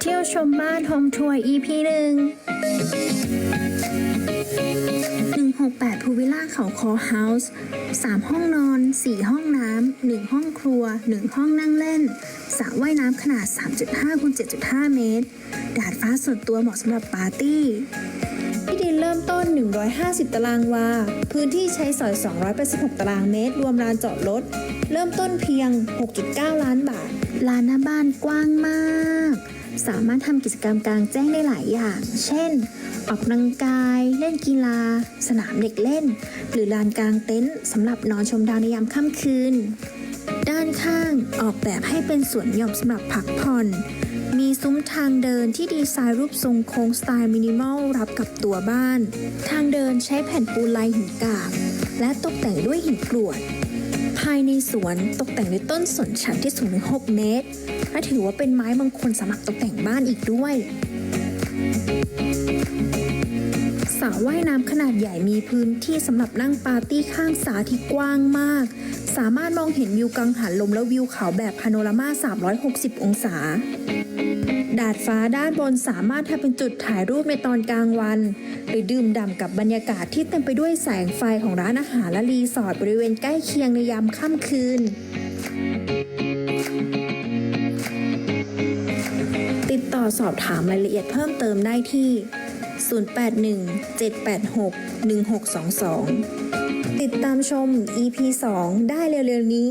เที่ยวชมบ้านโฮมทัวร์ EP หนึ่ง168พูวิลล่าเขาคอเฮาส์3ห้องนอน 4 ห้องน้ำ 1 ห้องครัว 1 ห้องนั่งเล่นสระว่ายน้ำขนาด 3.5คูณ7.5 เมตร ดาดฟ้าส่วนตัวเหมาะสำหรับปาร์ตี้ ริ่มต้น 150 ตารางวา พื้นที่ใช้สอย 286 ตารางเมตร รวมลานจอดรถ เริ่มต้นเพียง 6.9 ล้านบาท ลานหน้าบ้านกว้างมาก สามารถทำกิจกรรมกลางแจ้งได้หลายอย่าง เช่น ออกกำลังกาย เล่นกีฬา สนามเด็กเล่น หรือลานกลางเต็นท์สำหรับนอนชมดาวในยามค่ำคืน ด้านข้างออกแบบให้เป็นสวนหย่อมสำหรับพักผ่อน ซุ้มทางเดินที่ดีไซน์รูปทรงโค้งสไตล์มินิมอลรับกับตัวบ้าน ทางเดินใช้แผ่นปูนลายหินกาบ และตกแต่งด้วยหินกรวด ภายในสวนตกแต่งด้วยต้นสนชันที่สูงถึง 6 เมตร และถือว่าเป็นไม้มงคลสำหรับตกแต่งบ้านอีกด้วยสระว่ายน้ำขนาดใหญ่มีพื้นที่สำหรับนั่งปาร์ตี้ข้างสระที่กว้างมาก สามารถมองเห็นวิวกังหันลมและวิวเขาแบบพาโนรามา 360 องศา ดาดฟ้าด้านบนสามารถทำเป็นจุดถ่ายรูปในตอนกลางวัน หรือดื่มด่ำกับบรรยากาศที่เต็มไปด้วยแสงไฟของร้านอาหารและรีสอร์ทบริเวณใกล้เคียงในยามค่ำคืน ติดต่อสอบถามรายละเอียดเพิ่มเติมได้ที่ 081 786 1622 ติดตามชม EP 2 ได้เร็วๆนี้